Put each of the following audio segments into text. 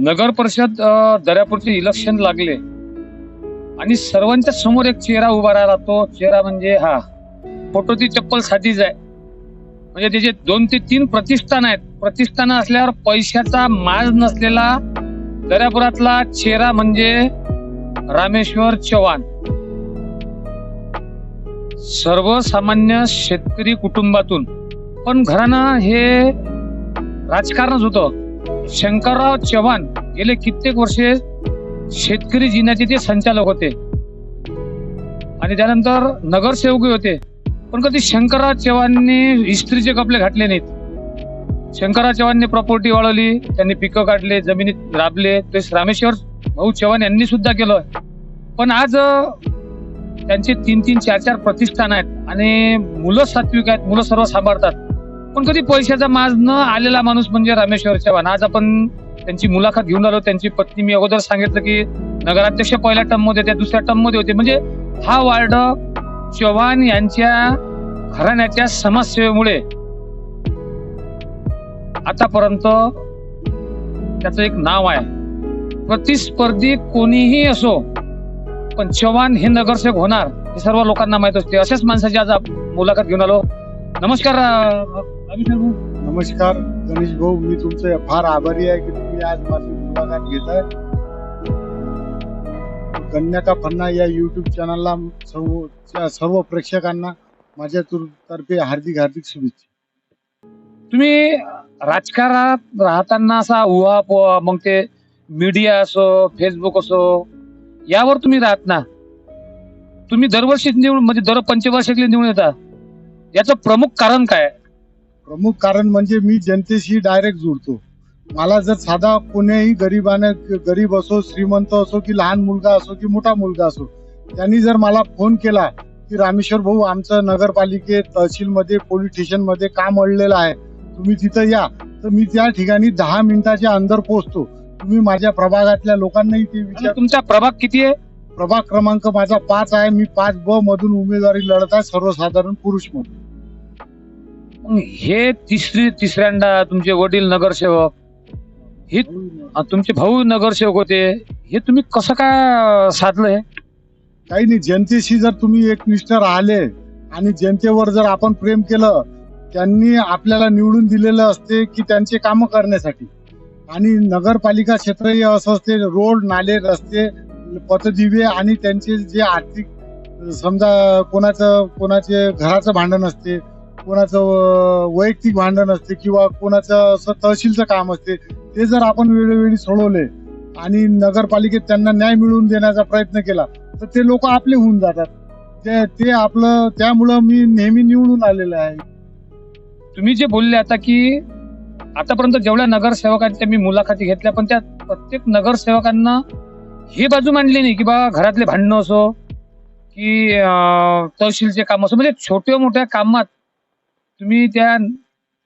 नगर परिषद दर्यापूरचे इलेक्शन लागले. आणि सर्वांच्या समोर एक चेहरा उभा राहिला. तो चेहरा म्हणजे हा फोटोची चप्पल साधीच आहे. म्हणजे त्याचे दोन ते तीन प्रतिष्ठान आहेत प्रतिष्ठान असल्यावर पैशाचा माज नसलेला दर्यापुरातला चेहरा म्हणजे रामेश्वर चव्हाण. सर्वसामान्य शेतकरी कुटुंबातून. पण घराणं हे राजकारणच होतं. शंकरराव चव्हाण गेले कित्येक वर्षे शेतकरी जिन्याचे ते संचालक होते. आणि त्यानंतर नगरसेवकही होते. पण कधी शंकरराव चव्हाणनी इस्त्रीचे कपडे घातले नाहीत. शंकरराव चव्हाणनी प्रॉपर्टी वाढवली त्यांनी पिकं काढले जमिनीत राबले. ते रामेश्वर भाऊ चव्हाण यांनी सुद्धा केलं. पण आज त्यांचे तीन तीन चार चार प्रतिष्ठान आहेत आणि मुलं सात्विक आहेत मुलं सर्व सांभाळतात. पण कधी पैशाचा माज न आलेला माणूस म्हणजे रामेश्वर चव्हाण. आज आपण त्यांची मुलाखत घेऊन आलो. त्यांची पत्नी मी अगोदर सांगितलं की नगराध्यक्ष पहिल्या टर्ममध्ये त्या दुसऱ्या टर्ममध्ये होते. म्हणजे हा वार्ड चव्हाण यांच्या घराण्याच्या समाजसेवेमुळे आतापर्यंत त्याचं एक नाव आहे. प्रतिस्पर्धी कोणीही असो पण चव्हाण हे नगरसेवक होणार हे सर्व लोकांना माहीत असते. अशाच माणसाची आज मुलाखत घेऊन आलो. नमस्कार नमस्कार गणेश भाऊ मी तुमचे फार आभारी आहे की तुम्ही आज माझी मुलाखत घेताय. कन्या का फन्ना या युट्यूब चॅनलला सर्व सर्व प्रेक्षकांना माझ्या तुर- तर्फे हार्दिक हार्दिक शुभेच्छा. तुम्ही राजकारणात राहताना असा उहापोहा मग ते मीडिया असो फेसबुक असो यावर तुम्ही राहत ना. तुम्ही दरवर्षी निवडून म्हणजे दर पंचवार्षिकली निवडून येता. याचं प्रमुख कारण काय? आहे? प्रमुख कारण म्हणजे मी जनतेशी डायरेक्ट जुळतो. मला जर साधा कोणीही गरीबाने गरीब असो श्रीमंत असो की लहान मुलगा असो की मोठा मुलगा असो त्यांनी जर मला फोन केला की रामेश्वर भाऊ आमचं नगरपालिकेत तहसीलमध्ये पोलीस स्टेशनमध्ये काम अडलेलं आहे तुम्ही तिथं या. तर मी त्या ठिकाणी दहा मिनिटाच्या अंदर पोहोचतो. तुम्ही माझ्या प्रभागातल्या लोकांनाही ते विचार तुमचा प्रभाग किती आहे? प्रभाग क्रमांक माझा पाच आहे. मी पाच ब मधून उमेदवारी लढत आहे सर्वसाधारण पुरुष म्हणून. हे तिसरी तिसऱ्यांदा तुमचे वडील नगरसेवक हे तुमचे भाऊ नगरसेवक होते हे तुम्ही कसं काय साधलं काही नाही जनतेशी जर तुम्ही एकनिष्ठ राहिले आणि जनतेवर जर आपण प्रेम केलं त्यांनी आपल्याला निवडून दिलेलं असते की त्यांचे कामं करण्यासाठी. आणि नगरपालिका क्षेत्र हे असं असते रोड नाले रस्ते पथदिवे आणि त्यांचे जे आर्थिक समजा कोणाचं कोणाचे घराचं भांडण असते कोणाचं वैयक्तिक भांडण असते किंवा कोणाचं असं तहसीलचं काम असते ते जर आपण वेळोवेळी सोडवले आणि नगरपालिकेत त्यांना न्याय मिळवून देण्याचा प्रयत्न केला तर ते लोक आपले होऊन जातात. ते ते आपलं त्यामुळं मी नेहमी निवडून आलेलं आहे. तुम्ही जे बोलले आता की आतापर्यंत जेवढ्या नगरसेवकांच्या मी मुलाखती घेतल्या पण त्या प्रत्येक नगरसेवकांना ही बाजू मांडली नाही की बा घरातले भांडणं असो की तहसीलचे काम असो म्हणजे छोट्या मोठ्या कामात तुम्ही त्या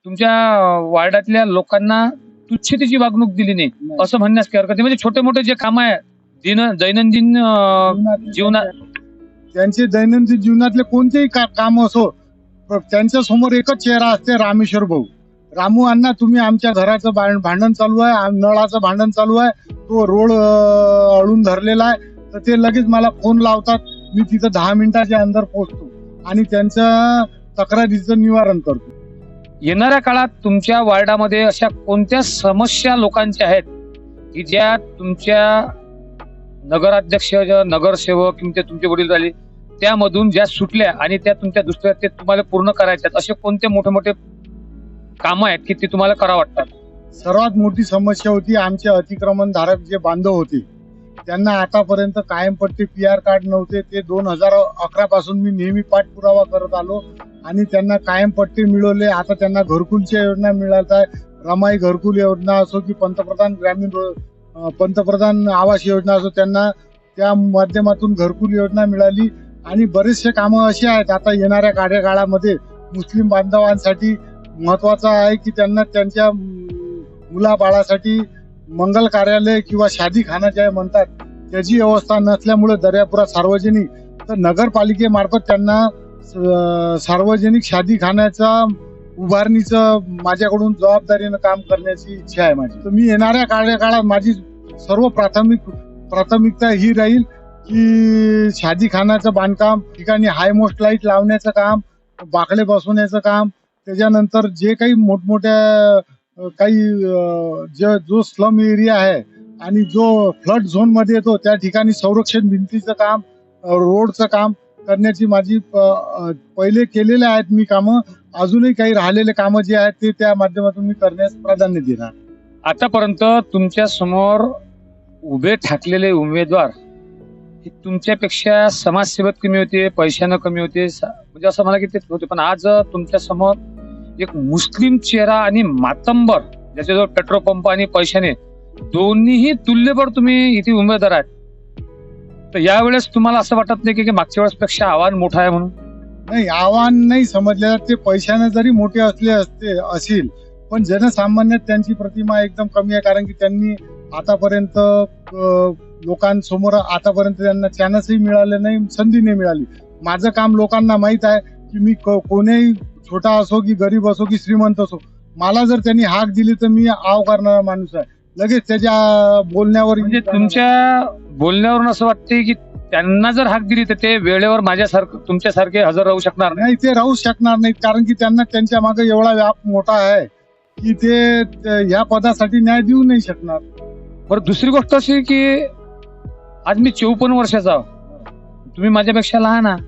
तुमच्या वार्डातल्या लोकांना तुच्छतेची वागणूक दिली नाही असं म्हणण्यास काही हरकत म्हणजे छोटे मोठे जे काम आहे दिन दैनंदिन जीवनात त्यांचे दैनंदिन जीवनातले कोणतेही काम असो त्यांच्यासमोर एकच चेहरा असते रामेश्वर भाऊ. रामू अण्णा तुम्ही आमच्या घराचं भांडण चालू आहे नळाचं भांडण चालू आहे तो रोड अळून धरलेला आहे तर ते लगेच मला फोन लावतात. मी तिथं दहा मिनिटाच्या अंदर पोहोचतो. आणि त्यांच्या तक्रारीचं निवारण करतो. येणाऱ्या काळात तुमच्या वार्डामध्ये अशा कोणत्या समस्या लोकांच्या आहेत की ज्या तुमच्या नगराध्यक्ष नगरसेवक किंवा ते तुमचे वडील झाले त्यामधून ज्या सुटल्या आणि त्या तुमच्या दुसऱ्या ते तुम्हाला पूर्ण करायच्यात असे कोणते मोठे मोठे काम आहेत की ते तुम्हाला करा वाटतात सर्वात मोठी समस्या होती आमचे अतिक्रमण धारक जे बांधव होते त्यांना आतापर्यंत कायमपट्टी पी आर कार्ड नव्हते ते दोन हजार अकरा पासून मी नेहमी पाठपुरावा करत आलो. आणि त्यांना कायम पट्टे मिळवले. आता त्यांना घरकुलच्या योजना मिळत आहे. रमाई घरकुल योजना असो की पंतप्रधान ग्रामीण रो- पंतप्रधान आवास योजना असो त्यांना त्या माध्यमातून घरकुल योजना मिळाली. आणि बरेचसे कामं अशी आहेत. आता येणाऱ्या कार्यकाळामध्ये मुस्लिम बांधवांसाठी महत्वाचं आहे की त्यांना त्यांच्या मुलाबाळासाठी मंगल कार्यालय किंवा शादी खाना जे म्हणतात त्याची व्यवस्था नसल्यामुळे दर्यापुरात सार्वजनिक तर नगरपालिकेमार्फत त्यांना सार्वजनिक शादी खाण्याचा उभारणीचं माझ्याकडून जबाबदारीनं काम करण्याची इच्छा आहे माझी. तर मी येणाऱ्या कार्यकाळात माझी सर्व प्राथमिक प्राथमिकता ही राहील की शादीखानाचं बांधकाम ठिकाणी हाय मोस्ट लाइट लावण्याचं काम बाकडे बसवण्याचं काम त्याच्यानंतर जे काही मोठमोठ्या काही जे जो स्लम एरिया आहे आणि जो फ्लड झोनमध्ये येतो त्या ठिकाणी संरक्षण भिंतीचं काम रोडचं काम करण्याची माझी प- पहिले केलेले आहेत मी कामं. अजूनही काही राहिलेले कामं जे आहेत ते त्या माध्यमातून मी करण्यास प्राधान्य देणार. आतापर्यंत तुमच्यासमोर उभे ठाकलेले उमेदवार तुमच्यापेक्षा समाजसेवेत कमी होते पैशानं कमी होते स- म्हणजे असं मला किती होते. पण आज तुमच्यासमोर एक मुस्लिम चेहरा आणि मातंबर ज्याच्याजवळ पेट्रोल पंप आणि पैशाने दोन्हीही तुल्यभर तुम्ही इथे उमेदवार आहेत. तर यावेळेस तुम्हाला असं वाटत नाही की की मागच्या वेळेस पेक्षा आव्हान मोठं आहे म्हणून? नाही आव्हान नाही समजले ते पैशाने जरी मोठे असले असते असेल पण जनसामान्यात त्यांची प्रतिमा एकदम कमी आहे. कारण की त्यांनी आतापर्यंत लोकांसमोर आतापर्यंत त्यांना चॅनसही मिळाले नाही संधी नाही मिळाली. माझं काम लोकांना माहीत आहे की मी क- कोणीही छोटा असो की गरीब असो की श्रीमंत असो मला जर त्यांनी हाक दिली तर मी आव करणारा माणूस आहे. लगेच त्याच्या बोलण्यावर म्हणजे तुमच्या बोलण्यावरून असं वाटते की त्यांना जर हाक दिली तर ते वेळेवर माझ्यासारखं तुमच्यासारखे हजर राहू शकणार नाही? नाही ते राहू शकणार नाहीत कारण की त्यांना त्यांच्या मागे एवढा व्याप मोठा आहे की ते ह्या पदासाठी न्याय देऊ नाही शकणार. बरं दुसरी गोष्ट अशी की आज मी चौपन्न वर्षाचा आहो. तुम्ही माझ्यापेक्षा लहान आहात.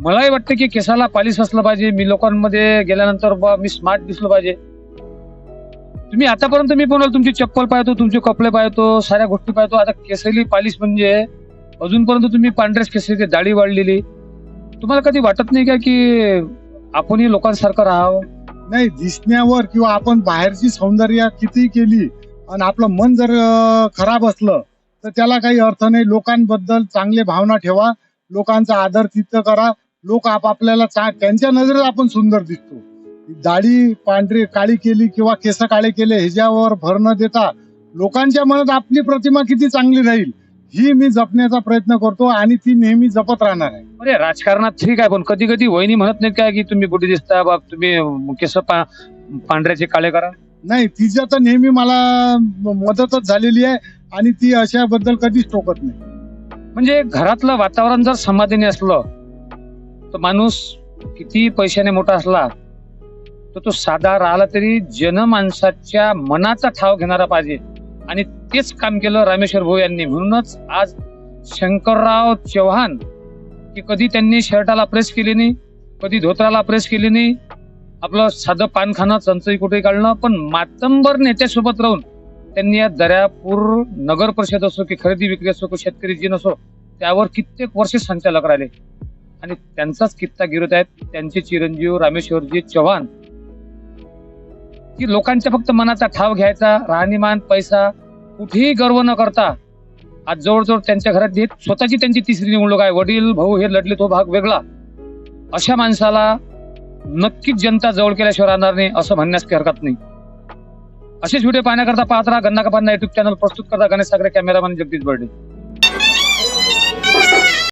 मलाही वाटतं की केसाला पालिश असलं पाहिजे मी लोकांमध्ये गेल्यानंतर बा मी स्मार्ट दिसलो पाहिजे. तुम्ही आतापर्यंत मी बोलाल तुमची चप्पल पाहतो तुमचे कपडे पाहतो साऱ्या गोष्टी पाहतो. आता केसरी पालिश म्हणजे अजूनपर्यंत तुम्ही पांढरेच केसरी दाढी वाढलेली. तुम्हाला कधी वाटत नाही का की आपणही लोकांसारखं राहावं? नाही दिसण्यावर किंवा आपण बाहेरची सौंदर्य किती केली आणि आपलं मन जर खराब असलं तर त्याला काही अर्थ नाही. लोकांबद्दल चांगले भावना ठेवा. लोकांचा आदर तिथं करा. लोक आपापल्याला त्यांच्या नजरेत आपण सुंदर दिसतो. दाढी पांढरी काळी केली किंवा केस काळे केले ह्याच्यावर भर न देता लोकांच्या मनात आपली प्रतिमा किती चांगली राहील ही मी जपण्याचा प्रयत्न करतो आणि ती नेहमी जपत राहणार आहे. अरे राजकारणात ठीक आहे पण कधी कधी वहिनी म्हणत नाहीत काय की तुम्ही बुढी दिसता बाप तुम्ही केस पा पांढऱ्याचे काळे करा? नाही तिच्या तर नेहमी मला मदतच झालेली आहे आणि ती अशाबद्दल कधीच टोकत नाही. म्हणजे घरातलं वातावरण जर समाधानी असलं तर माणूस किती पैशाने मोठा असला तर तो साधा राहिला तरी जनमानसाच्या मनाचा ठाव घेणारा पाहिजे. आणि तेच काम केलं रामेश्वर भाऊ यांनी. म्हणूनच आज शंकरराव चव्हाण की कधी त्यांनी शर्टाला प्रेस केली नाही कधी धोत्राला प्रेस केली नाही आपलं साधं पानखाना चंचई कुठे काढणं पण मातंबर नेत्यासोबत राहून त्यांनी या दर्यापूर नगर परिषद असो की खरेदी विक्री असो की शेतकरी जी नसो त्यावर कित्येक वर्ष संचालक राहिले. आणि त्यांचाच कित्ता गिरत आहेत. त्यांचे चिरंजीव रामेश्वरजी चव्हाण की लोकांच्या फक्त मनाचा ठाव घ्यायचा राहणीमान पैसा कुठेही गर्व न करता आज जवळजवळ त्यांच्या घरात हे स्वतःची त्यांची तिसरी निवडणूक आहे वडील भाऊ हे लढले तो भाग वेगळा. अशा माणसाला नक्कीच जनता जवळ केल्याशिवाय राहणार नाही असं म्हणण्यास काही हरकत नाही. असेच व्हिडिओ पाहण्याकरता पाहत राहा गन्ना कपांना युट्यूब चॅनल प्रस्तुत करता गणेश सागरे कॅमेरामॅन जगदीश बर्डे.